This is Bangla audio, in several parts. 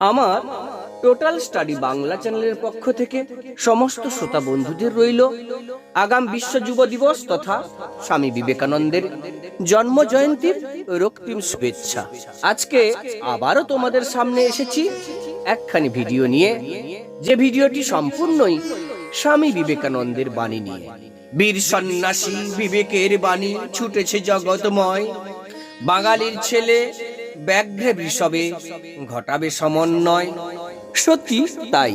আমার টোটাল স্টাডি বাংলা চ্যানেলের পক্ষ থেকে সমস্ত শ্রোতা বন্ধুদের রইল আগাম বিশ্ব যুব দিবস তথা স্বামী বিবেকানন্দের জন্ম জয়ন্তীর রক্তিম শুভেচ্ছা। আজকে আবারও তোমাদের সামনে এসেছি একখানি ভিডিও নিয়ে, যে ভিডিওটি সম্পূর্ণই স্বামী বিবেকানন্দের বাণী নিয়ে। বীর সন্ন্যাসী বিবেকের বাণী ছুটেছে জগৎময়। বাঙালির ছেলে ব্যাঘ্রে বৃষবে, ঘটাবে সমন্বয়। সত্যি তাই।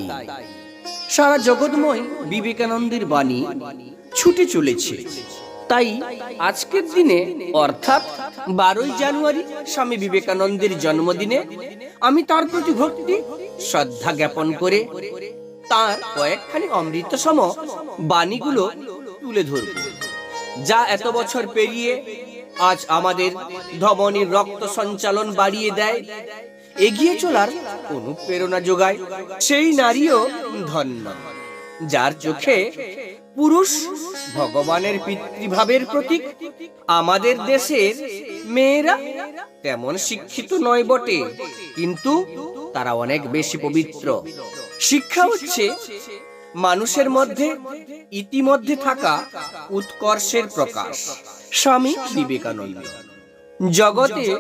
সারা জগৎময় বিবেকানন্দের বাণী ছুটে চলেছে। তাই আজকের দিনে, অর্থাৎ বারোই জানুয়ারি স্বামী বিবেকানন্দের জন্মদিনে, আমি তার প্রতি ভক্তি, শ্রদ্ধা জ্ঞাপন করে তার কয়েকখানি অমৃতসম বাণীগুলো তুলে ধরব। যা এত বছর পেরিয়ে আজ আমাদের ধমনীর রক্ত সঞ্চালন বাড়িয়ে দেয়, এগিয়ে চলার অনুপ্রেরণা যোগায় সেই নারীও ধন্য, যার চোখে পুরুষ ভগবানের পিতৃভাবের প্রতীক। আমাদের দেশের মেয়েরা তেমন শিক্ষিত নয় বটে, কিন্তু তারা অনেক বেশি পবিত্র। শিক্ষা হচ্ছে মানুষের মধ্যে, ইতিমধ্যে থাকা উৎকর্ষের প্রকাশ। স্বামী বিবেকানন্দ। জগতে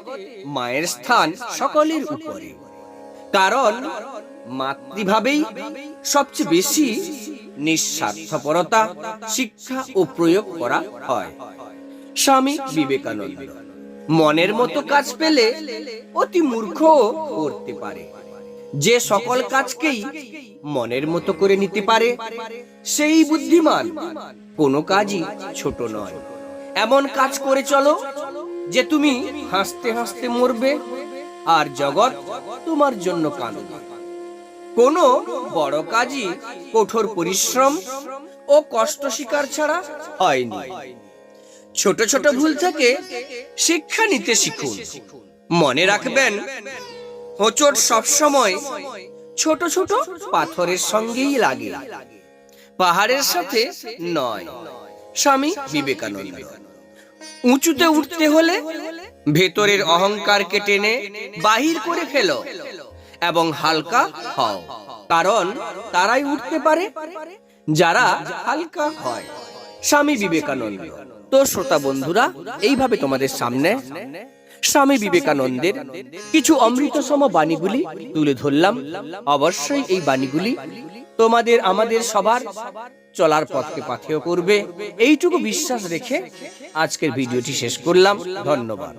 মায়ের স্থান সকলের উপরে। কারণ মাতৃভাবেই সবচেয়ে বেশি নিঃস্বার্থপরতা শিক্ষা ও প্রয়োগ করা হয়। স্বামী বিবেকানন্দ। মনের মতো কাজ পেলে অতি মূর্খ করতে পারে। যে সকল কাজকেই মনের মতো করে নিতে পারে সেই বুদ্ধিমান কোনো কাজই ছোট নয়। এমন কাজ করে চলো যে তুমি হাসতে হাসতে মরবে আর জগৎ তোমার জন্য কাঁদবে। কোনো বড় কাজই কঠোর পরিশ্রম ও কষ্ট স্বীকার ছাড়া হয়নি। ছোট ছোট ভুল থেকে শিক্ষা নিতে শিখুন। মনে রাখবেন, হোঁচট সবসময় ছোট ছোট পাথরের সঙ্গেই লাগে। পাহাড়ের সাথে নয়, স্বামী বিবেকানন্দ। উঁচুতে উঠতে হলে ভেতরের অহংকারকে টেনে বাহির করে ফেলো এবং হালকা হও। কারণ তারাই উঠতে পারে যারা হালকা হয়। স্বামী বিবেকানন্দ, তো শ্রোতা বন্ধুরা, এইভাবে তোমাদের সামনে স্বামী বিবেকানন্দের কিছু অমৃতসম বাণীগুলি তুলে ধরলাম। অবশ্যই এই বাণীগুলি তোমাদের, আমাদের সবার চলার পথকে পাথেয় করবে। এইটুকু বিশ্বাস রেখে আজকের ভিডিওটি শেষ করলাম। ধন্যবাদ।